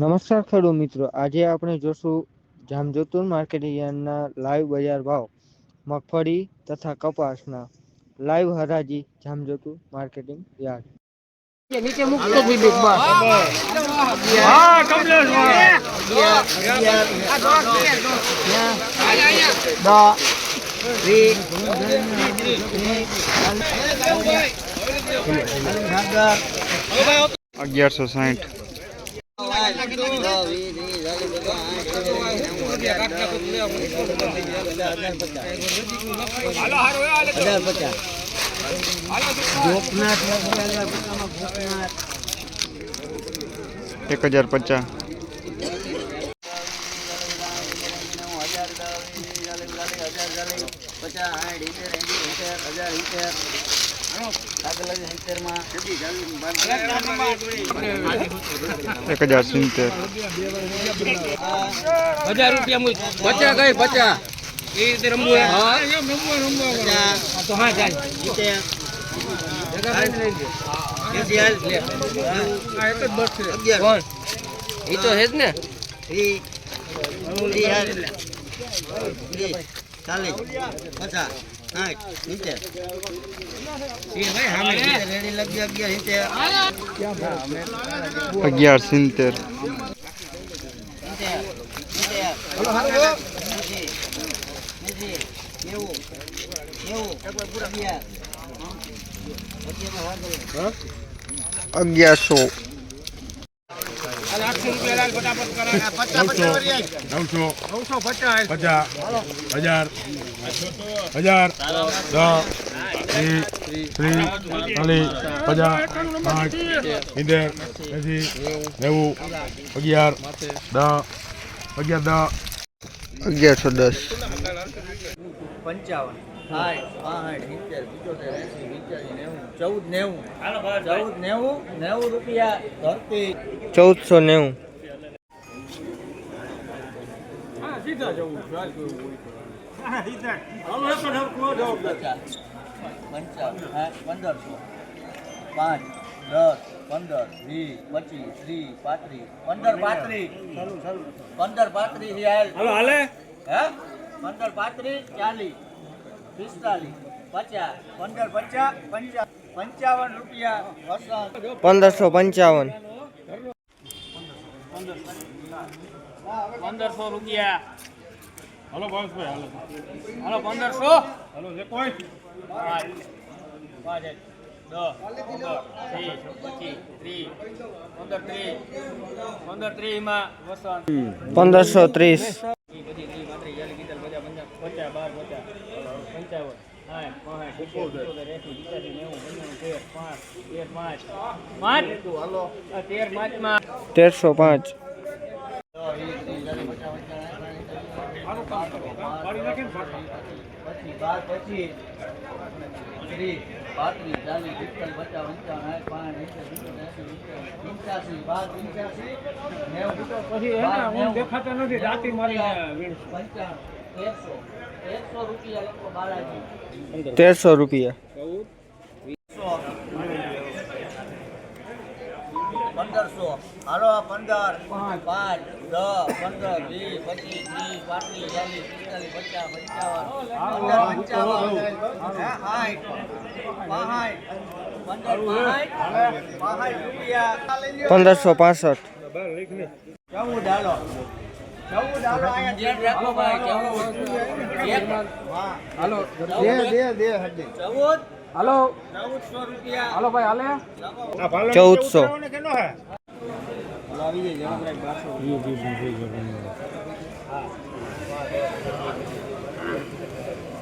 નમસ્કાર ખેડૂત મિત્રો. આજે આપણે જોશું જામજોતુર માર્કેટ યાર્ડના લાઈવ બજાર ભાવ મગફળી તથા કપાસના. લાઈવ હરાજી જામજોતુર માર્કેટિંગ યાર્ડ. નીચે બસ. હજાર કમલેશ અગિયારસો સાઠ એક હજાર પચાસ એક હજાર સિત્તેર. હજાર રૂપિયા મૂક. પચા કઈ? પચા એ રીતે રમવું હે? હા, તો હા ચાલ. ને ઈ. તો હે જ ને અગિયાર સિત્તેર અગિયારસો નવસો પચાસ હજાર હજાર દસ ત્રીસ ચાલીસ પચાસ પાંચ સિત્તેર એંસી નેવું અગિયાર દસ અગિયાર દસ. અગિયારસો દસ. પંચાવન ચૌદ નેવું. ચૌદ નેવું નેવું રૂપિયા ધરતી. ચૌદસો નેવું. પચાસ. પંચાવન. સાઠ પંદરસો. પાંચ દસ પંદર વીસ પચીસ ત્રીસ પાંત્રીસ. પંદર પાંત્રીસ. પંદર પાંત્રીસ હાલ. હે? પંદર પાંત્રીસ ચાલીસ પિસ્તાલીસ પચાસ પંદર પચાસ પંચા પંચાવન રૂપિયા પંદરસો પંચાવન. પંદરસો રૂપિયા. હલો ભાવેશભાઈ હાલો. હાલો પંદરસો? હલો જે કોઈ. પાંચ. દસ પંદર ત્રીસ પચીસ ત્રીસ પંદર ત્રીસ પંદર ત્રીસમાં વસંત પંદરસો ત્રીસ. પચાસ બાર પચાસ. પંચાવન તેરસો પાંચ. પછી બાર પછી ત્રીસ પાંત્રીસ ચાલીસ પિસ્તાલીસ પચાસ પંચાવન સાઠ પાંચ સિત્તેર સિત્તોતેર એંસી પંચ્યાસી બાર પંચ્યાસી નેવું બાર નેવું. પંચાવન એકસો એકસો રૂપિયા લખો બાલાજી તેરસો રૂપિયા પંદરસો હાલો પંદર પાંચ દસ પંદર વીસ પચીસ ત્રીસ પાંત્રીસ ચાલીસ પિસ્તાલીસ પચાસ પંચાવન પંદર પંચાવન સાઠ પંદરસો પાસઠ. ચૌદ હાલો. ચૌદ હાલો અહીંયા ધ્યાન રાખો ભાઈ ચૌદ. એક. હા. હાલો. દે દે દે ચૌદ. હાલો. ચૌદસો રૂપિયા. હલો ભાઈ હાલે? ચૌદસો આવી જાય જવાબ બારસો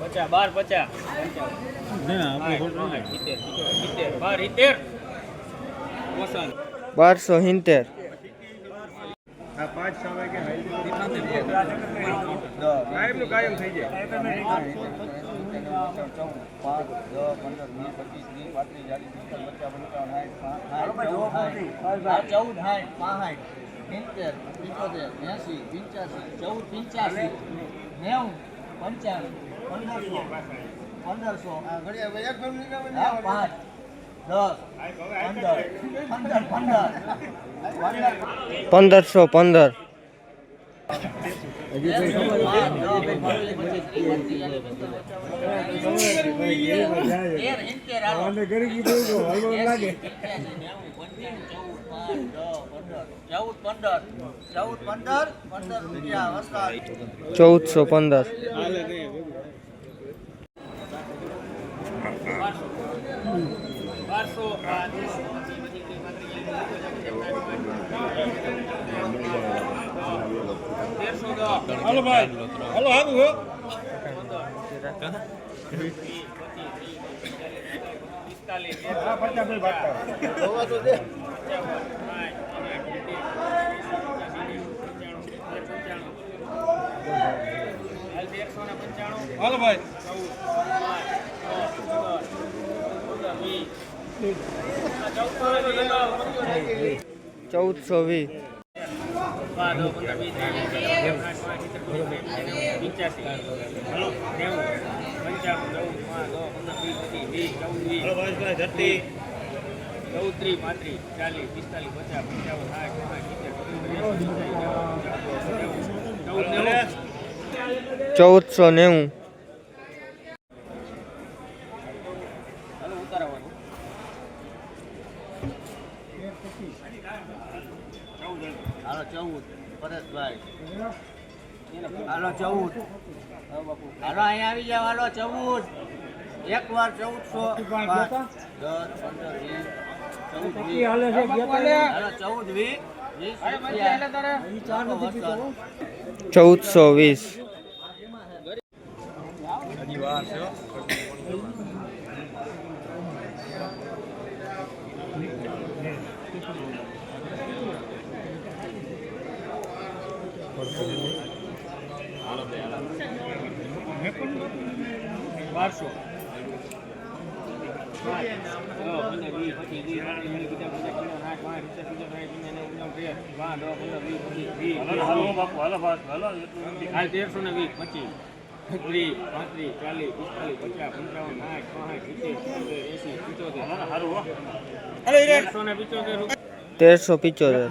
પચાસ બાર પચાસ સિત્તેર સિત્તેર બાર સિત્તેર વસંત બારસો સિત્તેર કાયમનું કાયમ થઈ જાય ચૌદ પાંચ દસ પંદર વીસ પચીસ ત્રીસ પાંત્રીસ ચાલીસ પિસ્તાલીસ પચાસ સાઠ ચૌદ સાઠ પાંસઠ સિત્તેર પિત્તોતેર એંસી પંચ્યાસી ચૌદ પંચ્યાસી નેવું પંચાણું પંદરસો પંદરસો પાંચ દસ પંદર પંદર. પંદરસો, પંદર. ચૌદ પંદર ચૌદ પંદર પંદર રૂપિયા વસ્તાદ ચૌદસો પંદર બારસો આ તેરસો દસ હાલો ભાઈ હાલો હાલું હો હાલો ભાઈ ચૌદસો વીસ. ધરતી ચૌદ ત્રીસ પાંત્રીસ ચાલીસ પિસ્તાલીસ પચાસ પંચાવન સાઠ ચૌદસો નેવું ઉતારવાનું હાલો ચૌદ. પરેશભાઈ હાલો ચૌદ. હાલો અહીંયા આવી જાવ હાલો ચૌદ. એક વાર ચૌદસો પાંચ, દસ પંદર વીસ. ચૌદ વીસ. હાલો ચૌદ વીસ. ચૌદસો વીસ બારસો પંદર વીસ પચીસ વીસ ત્રીસ પચાસ પચાસ પચાસ સાઠ પાંચ સિત્તેર સિત્તેર સાઠ પંદર નેવું પંચાવન ત્રીસ પાંચ દસ પંદર વીસ પચીસ વીસ હાલો બાપુ હાલો ભાઈ હાલો એટલું નથી. હાલ તેરસો ને વીસ પચીસ ત્રીસ પાંત્રીસ ચાલીસ પિસ્તાલીસ પચાસ પંચાવન સાઠ પાંચ સિત્તેર એસી હો તેરસો ને પિચોતેર તેરસો પિચોતેર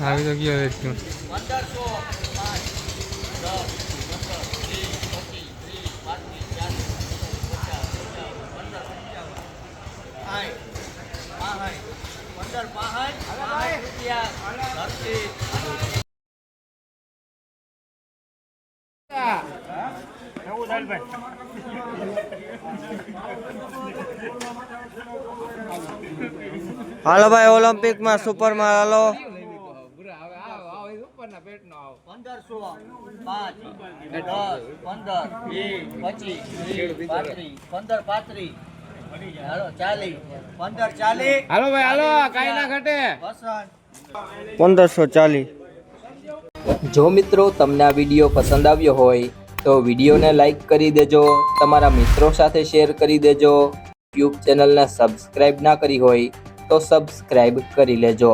આવી તો ગયો એક પંદર પંદર પંદર હાલો ભાઈ ઓલિમ્પિકમાં સુપરમાં હાલો હાલો. હાલો ભાઈ હાલો કાંઈ ના ઘટે. પંદરસો ચાલીસ જો મિત્રો તમને આ વીડિયો પસંદ આવ્યો હોય તો વિડીયોને લાઈક કરી દેજો, તમારા મિત્રો સાથે શેર કરી દેજો. યુટ્યુબ ચેનલને સબસ્ક્રાઈબ ના કરી હોય તો સબસ્ક્રાઈબ કરી લેજો.